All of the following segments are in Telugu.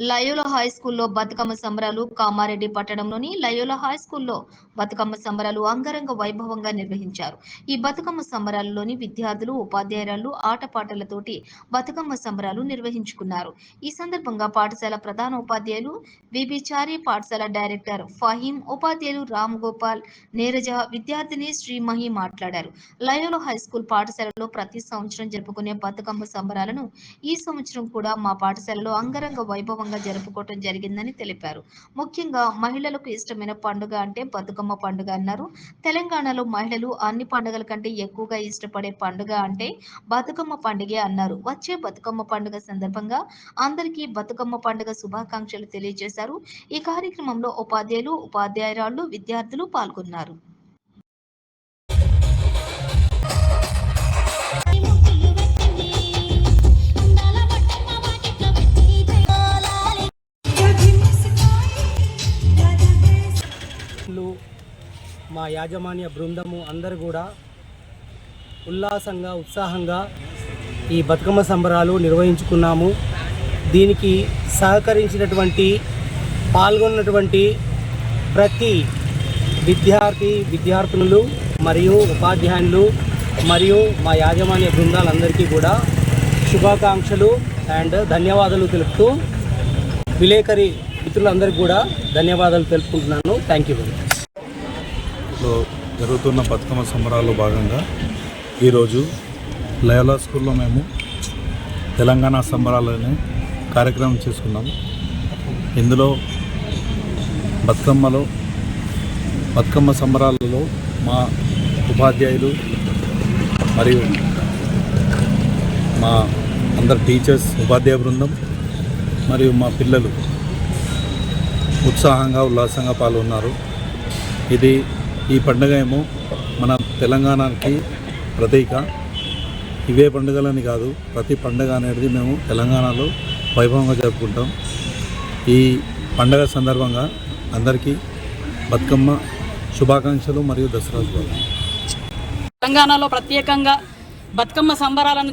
లయోలా హై స్కూల్లో బతుకమ్మ సంబరాలు కామారెడ్డి పట్టణంలోని లయోలా హై స్కూల్లో బతుకమ్మ సంబరాలు అంగరంగ వైభవంగా నిర్వహించారు. ఈ బతుకమ్మ సంబరాలలోని విద్యార్థులు ఉపాధ్యాయురాలు ఆటపాటలతోటి బతుకమ్మ సంబరాలు నిర్వహించుకున్నారు. ఈ సందర్భంగా పాఠశాల ప్రధాన ఉపాధ్యాయులు విబిచారి పాఠశాల డైరెక్టర్ ఫహీం ఉపాధ్యాయులు రామ్ గోపాల్ నీరజ విద్యార్థిని శ్రీమహి మాట్లాడారు. లయోలో హై స్కూల్ పాఠశాలలో ప్రతి సంవత్సరం జరుపుకునే బతుకమ్మ సంబరాలను ఈ సంవత్సరం కూడా మా పాఠశాలలో అంగరంగ వైభవంగా జరుపుకోవటం జరిగిందని తెలిపారు. ముఖ్యంగా మహిళలకు ఇష్టమైన పండుగ అంటే బతుకమ్మ పండుగ అన్నారు. తెలంగాణలో మహిళలు అన్ని పండుగల కంటే ఎక్కువగా ఇష్టపడే పండుగ అంటే బతుకమ్మ పండుగే అన్నారు. వచ్చే బతుకమ్మ పండుగ సందర్భంగా అందరికీ బతుకమ్మ పండుగ శుభాకాంక్షలు తెలియజేశారు. ఈ కార్యక్రమంలో ఉపాధ్యాయులు ఉపాధ్యాయురాలు విద్యార్థులు పాల్గొన్నారు. మా యాజమాన్య బృందము అందరూ కూడా ఉల్లాసంగా ఉత్సాహంగా ఈ బతుకమ్మ సంబరాలు నిర్వహించుకున్నాము. దీనికి సహకరించినటువంటి పాల్గొన్నటువంటి ప్రతి విద్యార్థి విద్యార్థులు మరియు ఉపాధ్యాయులు మరియు మా యాజమాన్య బృందాలందరికీ కూడా శుభాకాంక్షలు అండ్ ధన్యవాదాలు తెలుపుతూ విలేకరి మిత్రులందరికీ కూడా ధన్యవాదాలు తెలుపుకుంటున్నాను. థ్యాంక్ యూ వెరీ మచ్ జరుగుతున్న బతుకమ్మ సంబరాల్లో భాగంగా ఈరోజు లయోలా స్కూల్లో మేము తెలంగాణ సంబరాలని కార్యక్రమం చేసుకున్నాం. ఇందులో బతుకమ్మలో బతుకమ్మ సంబరాలలో మా ఉపాధ్యాయులు మరియు మా అందరు టీచర్స్ ఉపాధ్యాయ బృందం మరియు మా పిల్లలు ఉత్సాహంగా ఉల్లాసంగా పాల్గొన్నారు. ఇది ఈ పండుగ ఏమో మన తెలంగాణకి ప్రతీక. ఇవే పండుగలని కాదు ప్రతి పండుగ అనేది మేము తెలంగాణలో వైభవంగా జరుపుకుంటాం. ఈ పండుగ సందర్భంగా అందరికీ బతుకమ్మ శుభాకాంక్షలు మరియు దసరా శుభాకాంక్షలు. తెలంగాణలో ప్రత్యేకంగా బతుకమ్మ సంబరాలను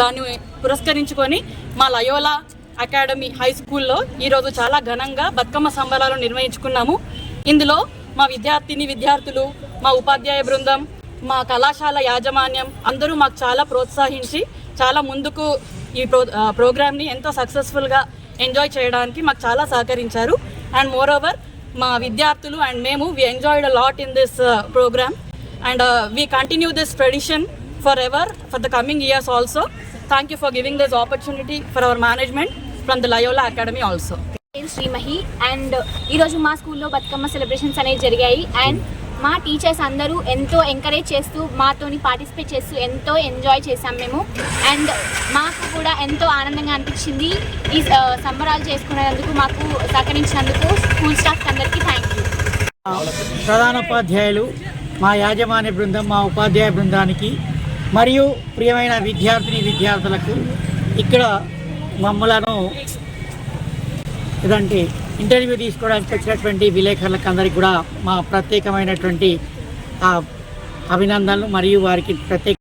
దాన్ని పురస్కరించుకొని మా లయోలా అకాడమీ హై స్కూల్లో ఈరోజు చాలా ఘనంగా బతుకమ్మ సంబరాలు నిర్వహించుకున్నాము. ఇందులో మా విద్యార్థిని విద్యార్థులు మా ఉపాధ్యాయ బృందం మా కళాశాల యాజమాన్యం అందరూ మాకు చాలా ప్రోత్సహించి చాలా ముందుకు ఈ ప్రో ప్రోగ్రామ్ని ఎంతో సక్సెస్ఫుల్గా ఎంజాయ్ చేయడానికి మాకు చాలా సహకరించారు. అండ్ మోర్ ఓవర్ మా విద్యార్థులు అండ్ మేము we enjoyed a lot in this programme and we continue this tradition for ever for the coming years also thank you for giving this opportunity for our management from the Loyola academy also Srimahi and ఈరోజు మా స్కూల్లో బతుకమ్మ సెలబ్రేషన్స్ అనేవి జరిగాయి. అండ్ మా టీచర్స్ అందరూ ఎంతో ఎంకరేజ్ చేస్తూ మాతోని పార్టిసిపేట్ చేస్తూ ఎంతో ఎంజాయ్ చేసాం మేము. అండ్ మాకు కూడా ఎంతో ఆనందంగా అనిపించింది. ఈ సంబరాలు చేసుకునేందుకు మాకు సహకరించినందుకు స్కూల్ స్టాఫ్ అందరికీ థ్యాంక్ యూ ప్రధానోపాధ్యాయులు మా యాజమాన్య బృందం మా ఉపాధ్యాయ బృందానికి మరియు ప్రియమైన విద్యార్థిని విద్యార్థులకు ఇక్కడ మమ్మలను ఇదంటే ఇంటర్వ్యూ తీసుకోవడానికి వచ్చినటువంటి విలేకరులకు అందరికీ కూడా మా ప్రత్యేకమైనటువంటి అభినందనలు మరియు వారికి ప్రత్యేక